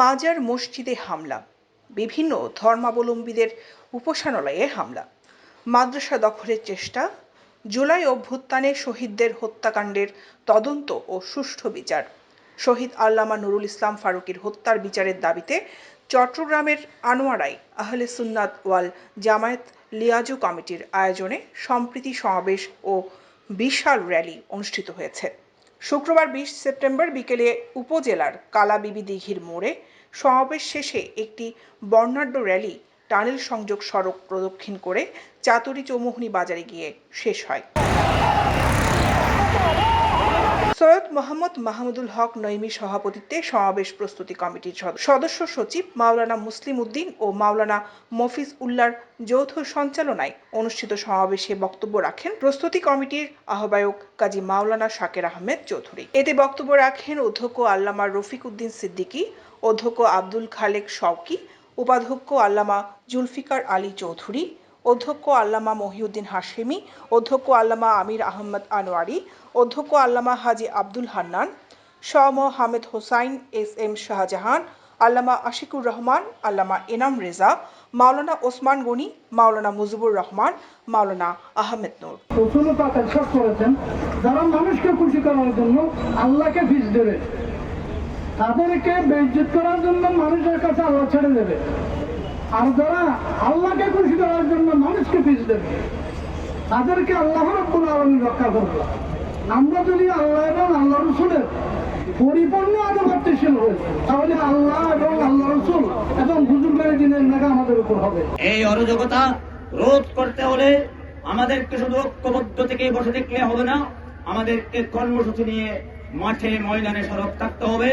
মাজার মসজিদে হামলা, বিভিন্ন ধর্মাবলম্বীদের উপাসনালয়ে হামলা, মাদ্রাসা দখলের চেষ্টা, জুলাই অভ্যুত্থানে শহীদদের হত্যাকাণ্ডের তদন্ত ও সুষ্ঠু বিচার, শহীদ আল্লামা নুরুল ইসলাম ফারুকীর হত্যার বিচারের দাবিতে চট্টগ্রামের আনোয়ারায় আহলে সুন্নাত ওয়াল জামায়াত লিয়াজু কমিটির আয়োজনে সম্প্রীতি সমাবেশ ও বিশাল র্যালি অনুষ্ঠিত হয়েছে। শুক্রবার বিশ সেপ্টেম্বর বিকেলে উপজেলার কালাবিবি দিঘির মোড়ে সমাবেশ শেষে একটি বর্ণাঢ্য র্যালি টানেল সংযোগ সড়ক প্রদক্ষিণ করে চাতুরি চৌমুহনী বাজারে গিয়ে শেষ হয়। মোহাম্মদ মাহমুদুল হক নইমির সভাপতিত্বে সমাবেশ প্রস্তুতি কমিটির সদ- সদস্য সচিব মাওলানা মুসলিম উদ্দিন ও মাওলানা মফিজ উল্লার যৌথ সঞ্চালনায় অনুষ্ঠিত সমাবেশে বক্তব্য রাখেন প্রস্তুতি কমিটির আহ্বায়ক কাজী মাওলানা শাকের আহমেদ চৌধুরী। এতে বক্তব্য রাখেন অধ্যক্ষ আল্লামা রফিক উদ্দিন সিদ্দিকী, অধ্যক্ষ আব্দুল খালেক শওকি, উপাধ্যক্ষ আল্লামা জুলফিকার আলী চৌধুরী অধ্যক্ষ আল্লামা মহিউদ্দিন হাশেমি, অধ্যক্ষ আল্লামা আমির আহমদ আনোয়ারি, অধ্যক্ষ আল্লামা হাজি আব্দুল হান্নান, শাহ হামেদ হোসাইন এস এম শাহজাহান, আল্লামা আশিকুর রহমান, আল্লামা এনাম রেজা, মাওলানা ওসমান গনি, মাওলানা মুজিবুর রহমান, মাওলানা আহমেদ নূর। রসুল পাক ইরশাদ করেছেন। যারা মানুষকে খুশি করার জন্য আল্লাহকে ফিস দেবে। তাদেরকে বেইজ্জত করার জন্য মানুষের কাছে আল্লাহ ছেড়ে দেবে। আর যারা আল্লাহকে খুশি করার জন্য মানুষকে ফিস দেবে। তাদেরকে আল্লাহ রব্বুল আলমী রক্ষা করবে। আমরা যদি আল্লাহ এবং আল্লাহ রসুলের পরিপূর্ণ আনুগত্যশীল হই, তাহলে আল্লাহ এবং আল্লাহ রসুল এবং বুজুর্গের দিনের মেঘা আমাদের উপর হবে। এই অরাজকতা রোধ করতে হলে আমাদেরকে শুধু ঐক্যবদ্ধ থেকে বসে দেখলে হবে না, আমাদেরকে কর্মসূচি নিয়ে মাঠে ময়দানে সড়ক থাকতে হবে।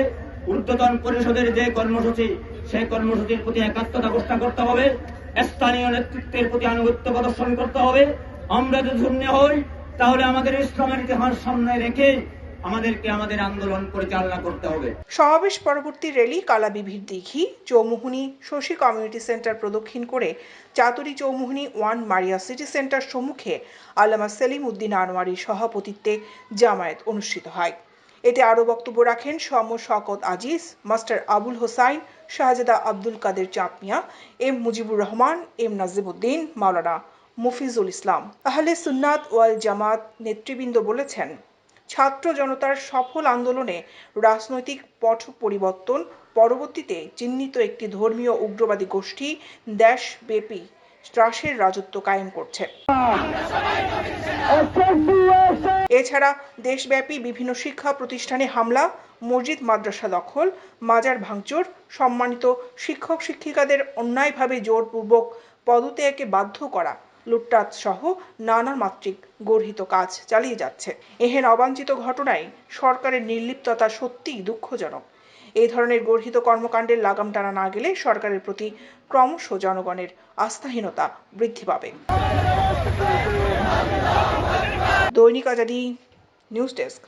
ঊর্ধ্বতন পরিষদের যে কর্মসূচি, সেই কর্মসূচির প্রতি একাত্মতা ঘোষণা করতে হবে। স্থানীয় নেতৃত্বের প্রতি আনুগত্য প্রদর্শন করতে হবে। আমরা যদি শূন্য হই, তাহলে আমাদের ইসলামের ইতিহাস সামনে রেখে আমাদেরকে আমাদের আন্দোলন পরিচালনা করতে হবে। সমাবেশ পরবর্তী র্যালি কালাবিভির দিঘি, চৌমুহনী, শশী কমিউনিটি সেন্টার প্রদক্ষিণ করে চাতুরি চৌমুহনী, ওয়ান মারিয়া সিটি সেন্টার সম্মুখে আল্লামা সেলিম উদ্দিন আনোয়ারির সভাপতিত্বে জামায়াত অনুষ্ঠিত হয়। এতে আরও বক্তব্য রাখেন সম শকত আজিজ, মাস্টার আবুল হোসাইন শাহজাদা আব্দুল কাদের চাপমিয়া এম মুজিবুর রহমান, এম নাজিবুদ্দিন মাওলানা মুফিজুল ইসলাম। আহলে সুন্নাত ওয়াল জামাত নেতৃবৃন্দ বলেছেন, ছাত্র জনতার সফল আন্দোলনে রাজনৈতিক পট পরিবর্তন পরবর্তীতে চিহ্নিত একটি ধর্মীয় উগ্রবাদী গোষ্ঠী দেশব্যাপী ত্রাসের রাজত্ব কায়েম করছে। এছাড়া দেশব্যাপী বিভিন্ন শিক্ষা প্রতিষ্ঠানে হামলা, মসজিদ, মাদ্রাসা দখল, মাজার ভাঙচুর, সম্মানিত শিক্ষক শিক্ষিকাদের অন্যায়ভাবে জোরপূর্বক পদত্যাগে বাধ্য করা লুটতাট সহ নানা মাত্রিক গর্হিত কাজ চালিয়ে যাচ্ছে। এহেন অবাঞ্ছিত ঘটনায় সরকারের নির্লিপ্ততা সত্যিই দুঃখজনক। এই ধরনের গর্হিত কর্মকাণ্ডের লাগাম টানা না গেলে সরকারের প্রতি ক্রমশ জনগণের আস্থাহীনতা বৃদ্ধি পাবে। दैनिक आजादी न्यूज डेस्क